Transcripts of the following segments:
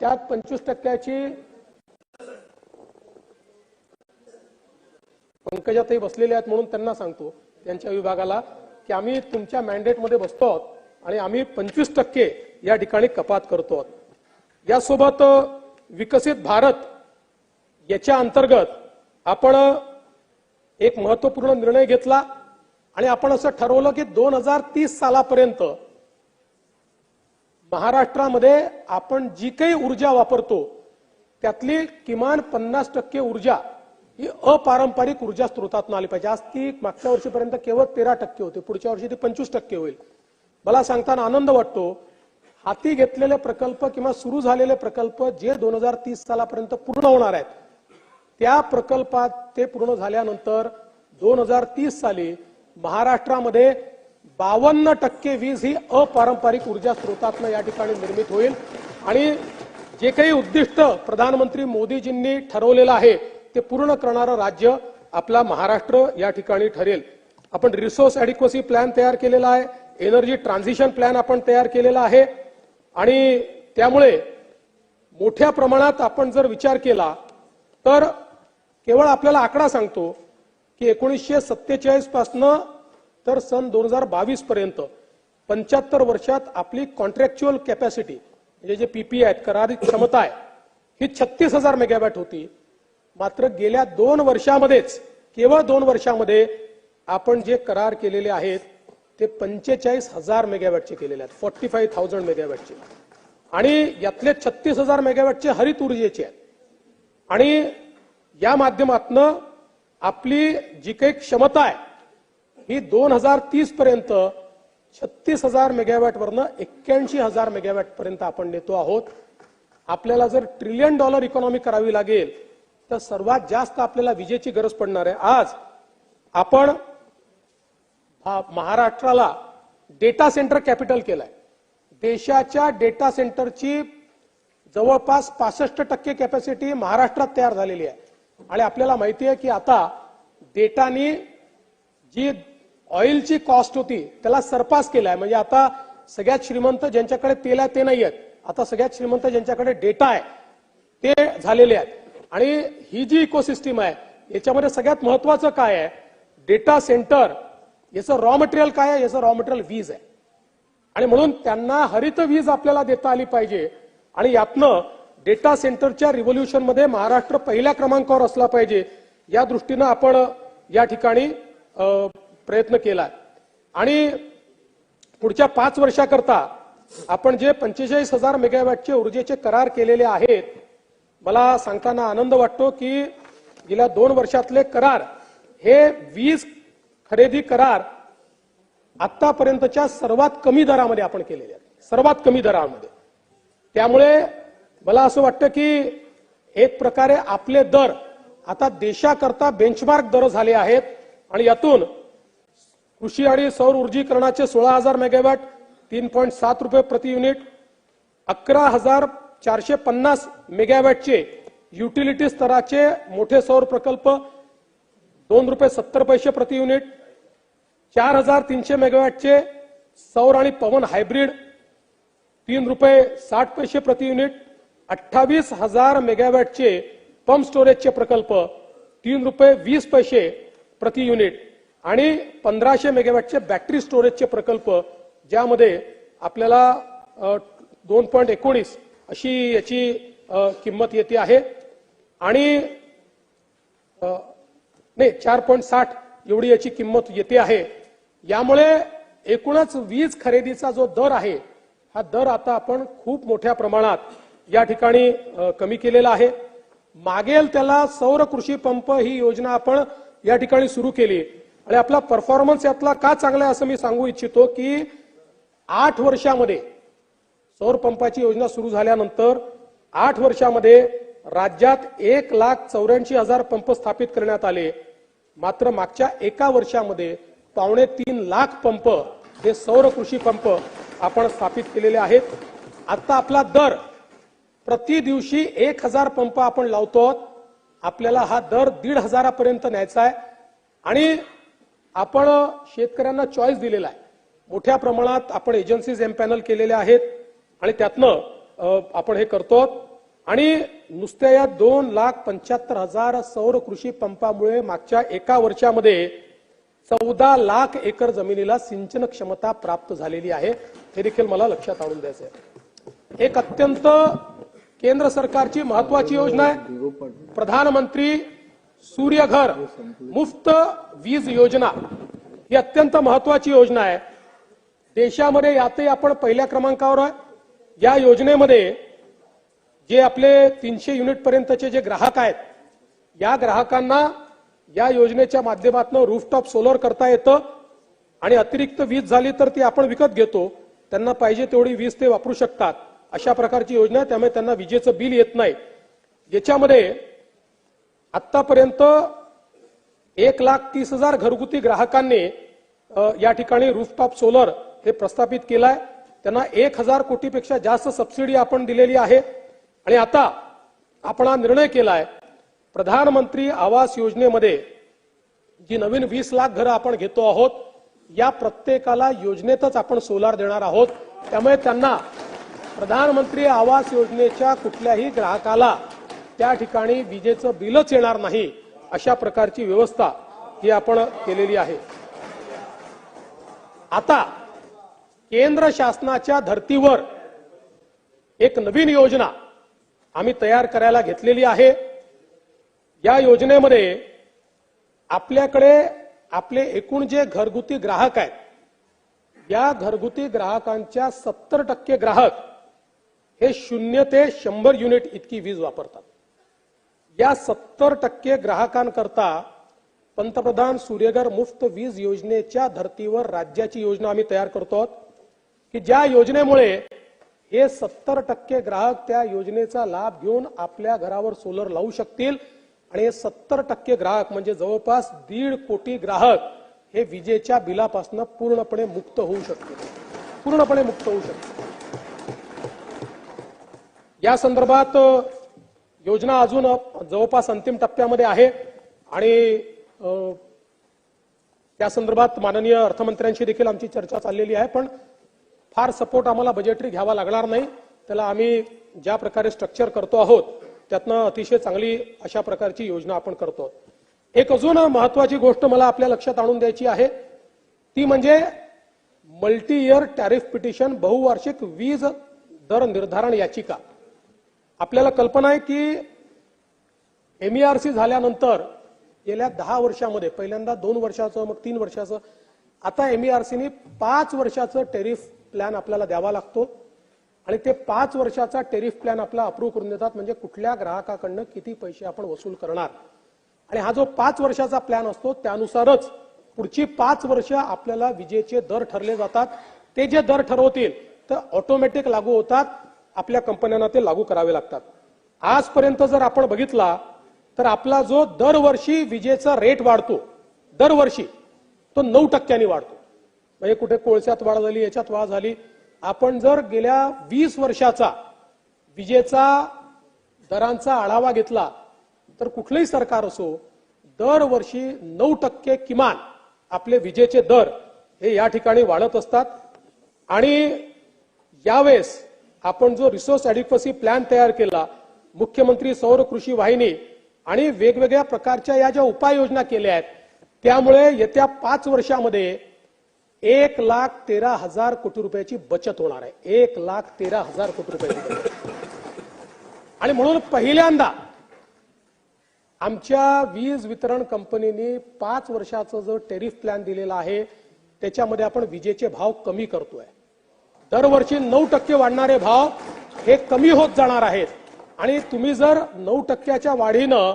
त्यात पंचवीस टक्क्याची पंकजातही बसलेले आहेत म्हणून त्यांना सांगतो त्यांच्या विभागाला की आम्ही तुमच्या मॅन्डेटमध्ये बसतो आहोत आणि आम्ही पंचवीस टक्के या ठिकाणी कपात करतो आहोत. यासोबत विकसित भारत याच्या अंतर्गत आपण एक महत्त्वपूर्ण निर्णय घेतला आणि आपण असं ठरवलं की दोन हजार तीस सालापर्यंत महाराष्ट्रामध्ये आपण जी काही ऊर्जा वापरतो त्यातली किमान पन्नास टक्के ऊर्जा ही अपारंपरिक ऊर्जा स्रोतातून आली पाहिजे. आज ती मागच्या वर्षीपर्यंत केवळ तेरा टक्के होते. पुढच्या वर्षी ती पंचवीस टक्के होईल. मला सांगताना आनंद वाटतो हाती घेतलेले प्रकल्प किंवा सुरू झालेले प्रकल्प जे दोन हजार तीस सालापर्यंत पूर्ण होणार आहेत त्या प्रकल्पात ते पूर्ण झाल्यानंतर दोन हजार तीस साली महाराष्ट्रामध्ये बावन्न टक्के वीज ही अपारंपरिक ऊर्जा स्रोतातनं या ठिकाणी निर्मित होईल. आणि जे काही उद्दिष्ट प्रधानमंत्री मोदीजींनी ठरवलेलं आहे ते पूर्ण करणारं राज्य आपला महाराष्ट्र या ठिकाणी ठरेल. आपण रिसोर्स ॲडिक्वसी प्लॅन तयार केलेला आहे एनर्जी ट्रान्झिशन प्लॅन आपण तयार केलेला आहे. आणि त्यामुळे मोठ्या प्रमाणात आपण जर विचार केला तर केवळ आपल्याला आकडा सांगतो की एकोणीसशे सत्तेचाळीस पासनं तर सन दोन हजार बावीस पर्यंत पंच्याहत्तर वर्षात आपली कॉन्ट्रॅक्च्युअल कॅपॅसिटी म्हणजे जे पीपी आहेत करारी क्षमता आहे ही छत्तीस हजार मेगावॅट होती. मात्र गेल्या दोन वर्षामध्येच केवळ दोन वर्षामध्ये आपण जे करार केलेले आहेत ते पंचेचाळीस हजार मेगावॅटचे केलेले आहेत फोर्टी फाईव्ह थाउजंड मेगावॅटचे आणि यातले छत्तीस हजार मेगावॅटचे हरित ऊर्जेचे आहेत. आणि या माध्यमातनं आपली जी काही क्षमता आहे ही दोन हजार तीस पर्यंत छत्तीस हजार मेगावॅट वरनं एक्क्याऐंशी हजार मेगावॅट पर्यंत आपण नेतो आहोत. आपल्याला जर ट्रिलियन डॉलर इकॉनॉमी करावी लागेल तर सर्वात जास्त आपल्याला विजेची गरज पडणार आहे. आज आपण महाराष्ट्राला डेटा सेंटर कॅपिटल केलंय. देशाच्या डेटा सेंटरची जवळपास पासष्ट टक्के कॅपॅसिटी महाराष्ट्रात तयार झालेली आहे. आणि आपल्याला माहिती आहे की आता डेटानी जी ऑइलची कॉस्ट होती त्याला सरपास केलाय. म्हणजे आता सगळ्यात श्रीमंत ज्यांच्याकडे तेल आहे ते नाही आहेत आता सगळ्यात श्रीमंत ज्यांच्याकडे डेटा आहे ते झालेले आहेत. आणि ही जी इकोसिस्टीम आहे याच्यामध्ये सगळ्यात महत्वाचं काय आहे? डेटा सेंटर याचं रॉ मटेरियल काय आहे? याचं रॉ मटेरियल वीज आहे. आणि म्हणून त्यांना हरित वीज आपल्याला देता आली पाहिजे. आणि यातनं डेटा सेंटरच्या रिव्होल्युशनमध्ये महाराष्ट्र पहिल्या क्रमांकावर असला पाहिजे. या दृष्टीनं आपण या ठिकाणी प्रयत्न केला. आणि पुढच्या पाच वर्षाकरता आपण जे पंचेचाळीस हजार मेगावॅटचे ऊर्जेचे करार केलेले आहेत मला सांगताना आनंद वाटतो की गेल्या दोन वर्षातले करार हे वीज खरेदी करार आतापर्यंतच्या सर्वात कमी दरामध्ये आपण केलेले आहेत. सर्वात कमी दरामध्ये. त्यामुळे मला असं वाटतं की एक प्रकारे आपले दर आता देशाकरता बेंचमार्क दर झाले आहेत आणि यातून कृषी आणि सौर ऊर्जीकरणाचे सोळा हजार मेगावॅट तीन पॉईंट सात रुपये प्रति युनिट अकरा हजार चारशे पन्नास मेगावॅटचे युटिलिटी स्तराचे मोठे सौर प्रकल्प दोन रुपये सत्तर पैसे प्रति युनिट चार हजार तीनशे मेगावॅटचे सौर आणि पवन हायब्रिड तीन रुपये साठ पैसे प्रति युनिट अठ्ठावीस हजार मेगावॅटचे पंप स्टोरेजचे प्रकल्प तीन रुपये वीस पैसे प्रति युनिट. आणि पंधराशे मेगावॅटचे बॅटरी स्टोरेजचे प्रकल्प ज्यामध्ये आपल्याला दोन पॉईंट एकोणीस अशी याची किंमत येते आहे. आणि नाही चार पॉईंट साठ एवढी याची किंमत येते आहे. यामुळे एकूणच वीज खरेदीचा जो दर आहे हा दर आता आपण खूप मोठ्या प्रमाणात या ठिकाणी कमी केलेला आहे. मागेल त्याला सौर कृषी पंप ही योजना आपण या ठिकाणी सुरू केली. आणि आपला परफॉर्मन्स यातला का चांगला आहे असं मी सांगू इच्छितो की आठ वर्षामध्ये सौर पंपाची योजना सुरू झाल्यानंतर आठ वर्षामध्ये राज्यात एक लाख चौऱ्याऐंशी हजार पंप स्थापित करण्यात आले. मात्र मागच्या एका वर्षामध्ये पावणे तीन लाख पंप हे सौर कृषी पंप आपण स्थापित केलेले आहेत. आता आपला दर प्रति दिवशी एक हजार पंप आपण लावतो. आहोत. आपल्याला हा दर दीड हजारापर्यंत न्यायचा आहे. आणि आपण शेतकऱ्यांना चॉईस दिलेला आहे. मोठ्या प्रमाणात आपण एजन्सीज एम्पॅनल केलेल्या आहेत आणि त्यातनं आपण हे करतो आणि नुसत्या या दोन लाख पंच्याहत्तर हजार सौर कृषी पंपामुळे मागच्या एका वर्षामध्ये चौदा लाख एकर जमिनीला सिंचन क्षमता प्राप्त झालेली आहे. हे देखील मला लक्षात आणून द्यायचं आहे एक अत्यंत केंद्र सरकारची महत्वाची योजना आहे. प्रधानमंत्री सूर्यघर मुफ्त वीज योजना ही अत्यंत महत्वाची योजना आहे. देशामध्ये यातही आपण पहिल्या क्रमांकावर आहे. या योजनेमध्ये जे आपले तीनशे युनिट पर्यंतचे जे ग्राहक आहेत या ग्राहकांना या योजनेच्या माध्यमातून रूफटॉप सोलर करता येतं आणि अतिरिक्त वीज झाली तर ती आपण विकत घेतो. त्यांना पाहिजे तेवढी वीज ते वापरू शकतात. अशा प्रकारची योजना आहे. त्यामुळे त्यांना विजेचं बिल येत नाही. याच्यामध्ये आतापर्यंत एक लाख तीस हजार घरगुती ग्राहकांनी या ठिकाणी रूफटॉप सोलर हे प्रस्थापित केलाय. त्यांना एक हजार कोटीपेक्षा जास्त सबसिडी आपण दिलेली आहे. आणि आता आपण हा निर्णय केलाय प्रधानमंत्री आवास योजनेमध्ये जी नवीन वीस लाख घरं आपण घेतो आहोत या प्रत्येकाला योजनेतच आपण सोलार देणार आहोत. त्यामुळे त्यांना प्रधानमंत्री आवास योजनेच्या कुठल्याही ग्राहकाला त्या ठिकाणी विजेचं बिलच येणार नाही अशा प्रकारची व्यवस्था ही आपण केलेली आहे. आता केंद्र शासनाच्या धर्तीवर एक नवीन योजना आम्ही तयार करायला घेतलेली आहे. या योजनेमध्ये आपल्याकडे आपले एकूण जे घरगुती ग्राहक आहेत या घरगुती ग्राहकांच्या सत्तर टक्के ग्राहक हे शून्य ते शंभर युनिट इतकी वीज वापरतात. या सत्तर टक्के ग्राहकांकरता पंतप्रधान सूर्यघर मुफ्त वीज योजनेच्या धर्तीवर राज्याची योजना आम्ही तयार करतो आहोत की ज्या योजनेमुळे हे सत्तर टक्के ग्राहक त्या योजनेचा लाभ घेऊन आपल्या घरावर सोलर लावू शकतील. आणि हे सत्तर टक्के ग्राहक म्हणजे जवळपास दीड कोटी ग्राहक हे विजेच्या बिलापासून पूर्णपणे मुक्त होऊ शकतील. पूर्णपणे मुक्त होऊ शकतील. या संदर्भात योजना अजून जवळपास अंतिम टप्प्यामध्ये आहे. आणि त्या संदर्भात माननीय अर्थमंत्र्यांशी देखील आमची चर्चा चाललेली आहे पण फार सपोर्ट आम्हाला बजेटरी घ्यावा लागणार नाही. त्याला आम्ही ज्या प्रकारे स्ट्रक्चर करतो आहोत त्यातनं अतिशय चांगली अशा प्रकारची योजना आपण करतो आहोत. एक अजून महत्वाची गोष्ट मला आपल्या लक्षात आणून द्यायची आहे. ती म्हणजे मल्टी इयर टॅरिफ पिटिशन बहुवार्षिक वीज दर निर्धारण याचिका. आपल्याला कल्पना आहे की एमईआरसी झाल्यानंतर गेल्या दहा वर्षामध्ये पहिल्यांदा दोन वर्षाचं मग तीन वर्षाचं आता एमईआरसीने पाच वर्षाचं टेरिफ प्लॅन आपल्याला द्यावा लागतो. आणि ते पाच वर्षाचा टेरिफ प्लॅन आपला अप्रूव्ह करून देतात म्हणजे कुठल्या ग्राहकाकडनं किती पैसे आपण वसूल करणार. आणि हा जो पाच वर्षाचा प्लॅन असतो त्यानुसारच पुढची पाच वर्ष आपल्याला विजेचे दर ठरले जातात. ते जे दर ठरवतील तर ऑटोमॅटिक लागू होतात. आपल्या कंपन्यांना ते लागू करावे लागतात. आजपर्यंत जर आपण बघितला तर आपला जो दरवर्षी विजेचा रेट वाढतो दरवर्षी तो नऊ टक्क्यांनी वाढतो. म्हणजे कुठे कोळशात वाढ झाली याच्यात वाढ झाली. आपण जर गेल्या वीस वर्षाचा विजेचा दरांचा आढावा घेतला तर कुठलंही सरकार असो दरवर्षी नऊ टक्के किमान आपले विजेचे दर हे या ठिकाणी वाढत असतात. आणि यावेळेस आपण जो रिसोर्स ॲडिक्वसी प्लॅन तयार केला मुख्यमंत्री सौर कृषी वाहिनी आणि वेगवेगळ्या प्रकारच्या या ज्या उपाययोजना केल्या आहेत त्यामुळे येत्या पाच वर्षामध्ये एक लाख तेरा हजार कोटी रुपयाची बचत होणार आहे. एक लाख तेरा हजार कोटी रुपयाची आणि म्हणून पहिल्यांदा आमच्या वीज वितरण कंपनीने पाच वर्षाचा जो टेरिफ प्लॅन दिलेला आहे त्याच्यामध्ये आपण विजेचे भाव कमी करतोय. दरवर्षी नऊ टक्के वाढणारे भाव हे कमी होत जाणार आहेत. आणि तुम्ही जर नऊ टक्क्याच्या वाढीनं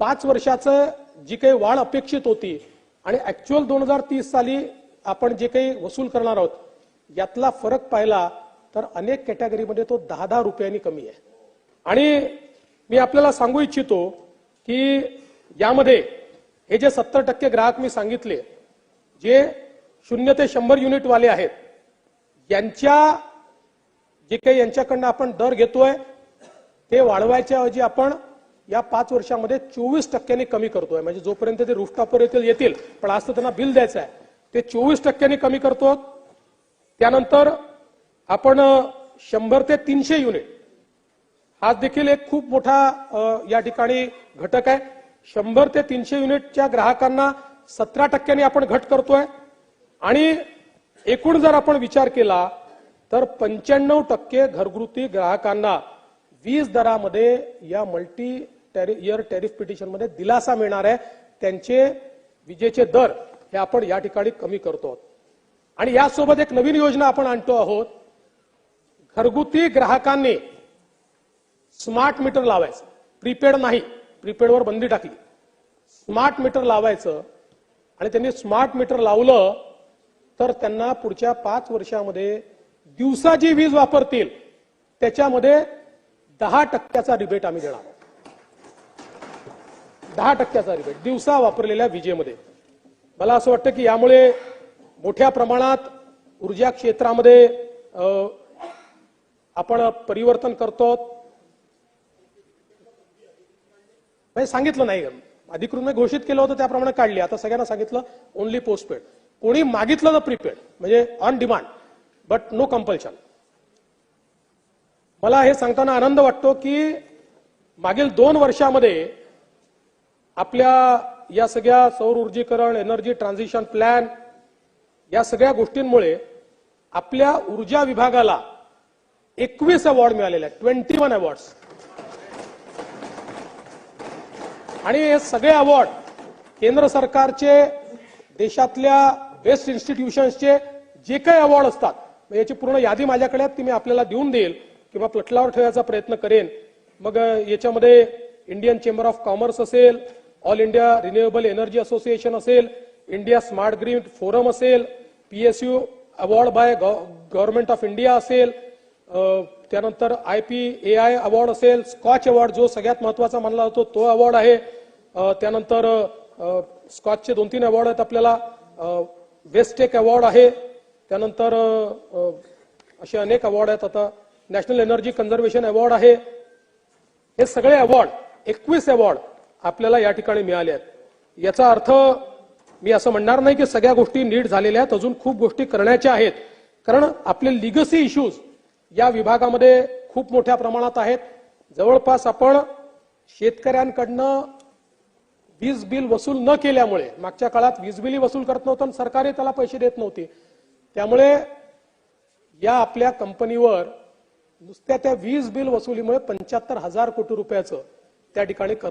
पाच वर्षाचं जी काही वाढ अपेक्षित होती आणि ऍक्च्युअल दोन हजार तीस साली आपण जे काही वसूल करणार आहोत यातला फरक पाहिला तर अनेक कॅटेगरीमध्ये तो दहा दहा रुपयांनी कमी आहे. आणि मी आपल्याला सांगू इच्छितो की यामध्ये हे जे सत्तर टक्के ग्राहक मी सांगितले जे शून्य ते शंभर युनिटवाले आहेत यांच्या जे काही यांच्याकडनं आपण दर घेतोय ते वाढवायच्या ऐवजी आपण या पाच वर्षामध्ये चोवीस टक्क्यांनी कमी करतोय. म्हणजे जोपर्यंत ते रूफटॉपवर येतील येतील पण आज तर त्यांना बिल द्यायचं आहे. ते चोवीस टक्क्यांनी कमी करतो त्यानंतर आपण शंभर ते तीनशे युनिट. आज देखील एक खूप मोठा या ठिकाणी घटक आहे. शंभर ते तीनशे युनिटच्या ग्राहकांना सतरा टक्क्यांनी आपण घट करतोय. आणि एकूण जर आपण विचार केला तर पंच्याण्णव टक्के घरगुती ग्राहकांना वीज दरामध्ये या मल्टी इयर टॅरिफ पिटिशनमध्ये दिलासा मिळणार आहे. त्यांचे विजेचे दर हे आपण या ठिकाणी कमी करतो आहोत. आणि यासोबत एक नवीन योजना आपण आणतो आहोत. घरगुती ग्राहकांनी स्मार्ट मीटर लावायचं. प्रीपेड नाही प्रीपेडवर बंदी टाकली. स्मार्ट मीटर लावायचं. आणि त्यांनी स्मार्ट मीटर लावलं तर त्यांना पुढच्या पाच वर्षामध्ये दिवसा जी वीज वापरतील. त्याच्यामध्ये दहा टक्क्याचा रिबेट आम्ही देणार दहा टक्क्याचा रिबेट दिवसा वापरलेल्या विजेमध्ये. मला असं वाटतं की यामुळे मोठ्या प्रमाणात ऊर्जा क्षेत्रामध्ये आपण परिवर्तन करतो. म्हणजे सांगितलं नाही अधिकृत घोषित केलं होतं त्याप्रमाणे काढली. आता सगळ्यांना सांगितलं ओनली पोस्टपेड कोणी मागितलं तर प्रीपेड म्हणजे on demand but no compulsion मला हे सांगताना आनंद वाटतो की मागील दोन वर्षामध्ये आपल्या या सगळ्या सौर ऊर्जीकरण एनर्जी ट्रान्झिशन प्लॅन या सगळ्या गोष्टींमुळे आपल्या ऊर्जा विभागाला एकवीस अवॉर्ड मिळालेले आहेत ट्वेंटी वन अवॉर्ड्स आणि हे सगळे अवॉर्ड केंद्र सरकारचे देशातल्या बेस्ट इन्स्टिट्यूशन्सचे जे काही अवॉर्ड असतात मग याची पूर्ण यादी माझ्याकडे ती मी आपल्याला देऊन देईल किंवा पटलावर ठेवायचा प्रयत्न करेन. मग याच्यामध्ये इंडियन चेंबर ऑफ कॉमर्स असेल all India renewable energy association असेल इंडिया स्मार्ट ग्रीन फोरम असेल PSU award by government of India असेल त्यानंतर I P A I award असेल स्कॉच अवॉर्ड जो सगळ्यात महत्त्वाचा मानला जातो तो अवॉर्ड आहे. त्यानंतर स्कॉचचे दोन तीन अवॉर्ड आहेत आपल्याला. वेस्टेक अवॉर्ड आहे. त्यानंतर असे अनेक अवॉर्ड आहेत. आता नॅशनल एनर्जी कन्झर्वेशन अवॉर्ड आहे. हे सगळे अवॉर्ड एकवीस अवॉर्ड आपल्याला या ठिकाणी मिळाले आहेत. याचा अर्थ मी असं म्हणणार नाही की सगळ्या गोष्टी नीट झालेल्या आहेत. अजून खूप गोष्टी करण्याच्या आहेत. कारण आपले लिगसी इश्यूज या विभागामध्ये खूप मोठ्या प्रमाणात आहेत. जवळपास आपण शेतकऱ्यांकडनं वीज बिल वसूल न केल्यामुळे मागच्या काळात वीज बिल वसूल करत नव्हतं आणि सरकारही त्याला पैसे देत नव्हते. त्यामुळे या आपल्या कंपनीवर नुसत्या त्या वीज बिल वसुलीमुळे पंच्याहत्तर हजार कोटी रुपयाचं त्या ठिकाणी कर्ज